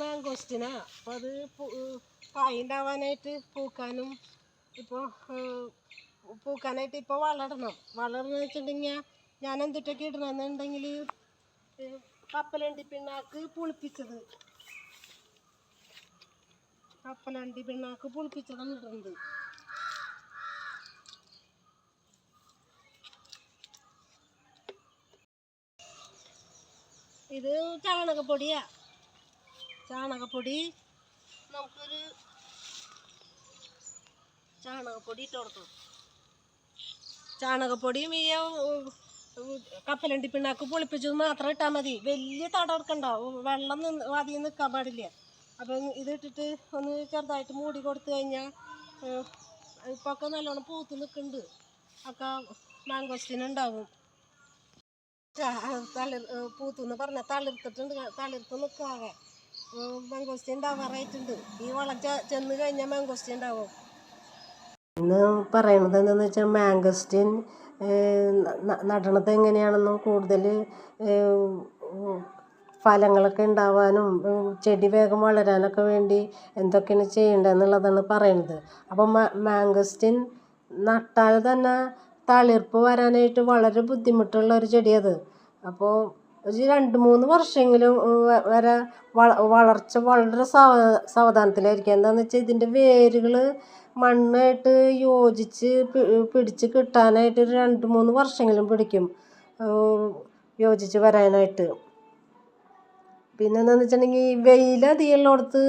മാങ്കോസ്റ്റിനാ അപ്പോൾ അത് കായുണ്ടാവാനായിട്ട് പൂക്കാനും ഇപ്പോൾ പൂക്കാനായിട്ട് ഇപ്പോൾ വളരണം. വളർന്നു വെച്ചിട്ടുണ്ടെങ്കിൽ ഞാൻ എന്തിട്ടൊക്കെ ഇടണമെന്നുണ്ടെങ്കിൽ കപ്പലണ്ടി പിണ്ണാക്ക് പുളിപ്പിച്ചത്. കപ്പലണ്ടി പിണ്ണാക്ക് പുളിപ്പിച്ചതാണ് ഇടുന്നത് ഇത് ചാണകപ്പൊടിയാ. ചാണകപ്പൊടി. നമുക്കൊരു ചാണകപ്പൊടി ഇട്ട് ചാണകപ്പൊടിയും ഈ കപ്പലണ്ടി പിണ്ണാക്ക് പൊളിപ്പിച്ചത് മാത്രം ഇട്ടാൽ മതി. വലിയ തട വെള്ളം നിന്ന് അധികം നിൽക്കാൻ പാടില്ല. അപ്പം ഇത് ഇട്ടിട്ട് ഒന്ന് ചെറുതായിട്ട് മൂടി കൊടുത്തു കഴിഞ്ഞാൽ ഇപ്പം ഒക്കെ നല്ലോണം പൂത്ത് നിൽക്കുന്നുണ്ട്. ഒക്കെ മാങ്കോസ്റ്റിനുണ്ടാവും തളിർ പൂത്തുന്ന് പറഞ്ഞാൽ തളിർത്തിട്ടുണ്ട്. തളിർത്ത് നിൽക്കാതെ. ഈ കഴിഞ്ഞാൽ ഇന്ന് പറയണത് എന്താണെന്ന് വെച്ചാൽ മാങ്കസ്റ്റിൻ നടണത് എങ്ങനെയാണെന്നും കൂടുതൽ ഫലങ്ങളൊക്കെ ഉണ്ടാവാനും ചെടി വേഗം വളരാനൊക്കെ വേണ്ടി എന്തൊക്കെയാണ് ചെയ്യേണ്ടതെന്നുള്ളതാണ് പറയുന്നത് അപ്പം മാങ്കസ്റ്റിൻ നട്ടാൽ തന്നെ തളിർപ്പ് വരാനായിട്ട് വളരെ ബുദ്ധിമുട്ടുള്ള ഒരു ചെടിയത് അപ്പോൾ ഒരു രണ്ട് മൂന്ന് വർഷമെങ്കിലും വരെ വള വളർച്ച വളരെ സാവ സാവധാനത്തിലായിരിക്കും. എന്താണെന്ന് വെച്ചാൽ ഇതിന്റെ വേരുകൾ മണ്ണായിട്ട് യോജിച്ച് പിടിച്ച് കിട്ടാനായിട്ട് ഒരു രണ്ട് മൂന്ന് വർഷമെങ്കിലും പിടിക്കും. യോജിച്ച് വരാനായിട്ട്. പിന്നെ എന്താണെന്ന് വെച്ചിട്ടുണ്ടെങ്കിൽ വെയിൽ അധികമുള്ളിടത്ത്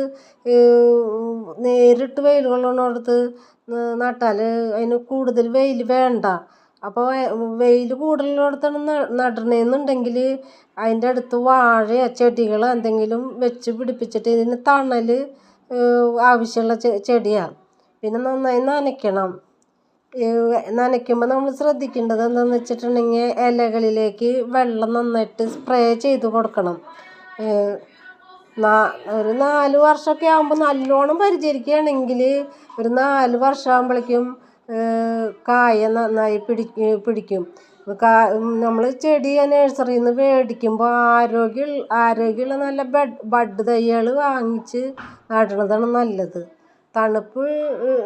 നേരിട്ട് വെയിൽ നട്ടാൽ അതിന് കൂടുതൽ വെയിൽ വേണ്ട. അപ്പോൾ വെയിൽ കൂടുതലുള്ളിടത്താണ് ന- നടണതെന്നുണ്ടെങ്കിൽ അതിന്റെ അടുത്ത് വാഴയോ ചെടികളോ എന്തെങ്കിലും വെച്ച് പിടിപ്പിച്ചിട്ട് ഇതിന് തണൽ ആവശ്യമുള്ള ചെടിയാണ് പിന്നെ നന്നായി നനയ്ക്കണം. നനയ്ക്കുമ്പോൾ നമ്മൾ ശ്രദ്ധിക്കേണ്ടത് എന്താണെന്ന് വെച്ചിട്ടുണ്ടെങ്കിൽ ഇലകളിലേക്ക് വെള്ളം നന്നായിട്ട് സ്പ്രേ ചെയ്ത് കൊടുക്കണം. ഒരു നാല് വർഷമൊക്കെ ആകുമ്പോൾ നല്ലോണം പരിചരിക്കുകയാണെങ്കിൽ ഒരു നാല് വർഷം ആകുമ്പോഴേക്കും കായ നന്നായി പിടി പിടിക്കും. കാ നമ്മൾ ചെടി നഴ്സറിയിൽ നിന്ന് മേടിക്കുമ്പോൾ ആരോഗ്യ ആരോഗ്യമുള്ള നല്ല ബഡ് ബഡ് തൈകൾ വാങ്ങിച്ച് നടണതാണ് നല്ലത്. തണുപ്പ്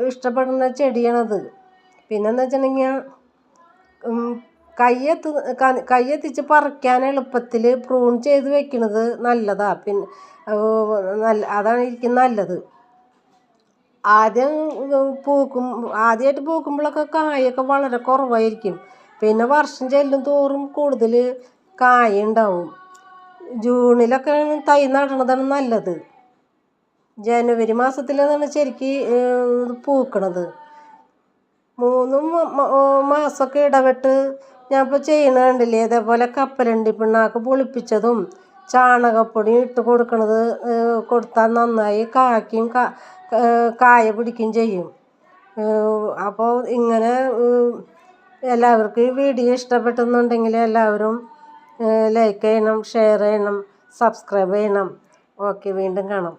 ഇഷ്ടപ്പെടുന്ന ചെടിയാണത്. പിന്നെന്ന് വെച്ചിട്ടുണ്ടെങ്കിൽ കയ്യെത്ത് കയ്യെത്തിച്ച് പറിക്കാൻ എളുപ്പത്തിൽ പ്രൂൺ ചെയ്ത് വെക്കുന്നത് നല്ലതാണ് പിന്നെ നല്ല അതാണ് എനിക്ക് നല്ലത്. ആദ്യം പൂക്കും ആദ്യമായിട്ട് പൂക്കുമ്പോഴൊക്കെ കായൊക്കെ വളരെ കുറവായിരിക്കും. പിന്നെ വർഷം ചെല്ലും തോറും കൂടുതൽ കായ ഉണ്ടാവും ജൂണിലൊക്കെ തൈ നടണതാണ് നല്ലത്. ജനുവരി മാസത്തിലാണ് ശരിക്ക് പൂക്കണത്. മൂന്നും മാസമൊക്കെ ഇടവിട്ട് ഞാൻ ഇപ്പോൾ ചെയ്യണ കണ്ടില്ലേ ഇതേപോലെ കപ്പലണ്ടി പിണ്ണാക്ക് പൊളിപ്പിച്ചതും ചാണകപ്പൊടിയും ഇട്ട് കൊടുക്കണത് കൊടുത്താൽ നന്നായി കായ്ക്കും കായ പിടിക്കുകയും ചെയ്യും. അപ്പോൾ ഇങ്ങനെ എല്ലാവർക്കും ഈ വീഡിയോ ഇഷ്ടപ്പെട്ടെന്നുണ്ടെങ്കിൽ എല്ലാവരും ലൈക്ക് ചെയ്യണം ഷെയർ ചെയ്യണം സബ്സ്ക്രൈബ് ചെയ്യണം. ഓക്കെ വീണ്ടും കാണാം.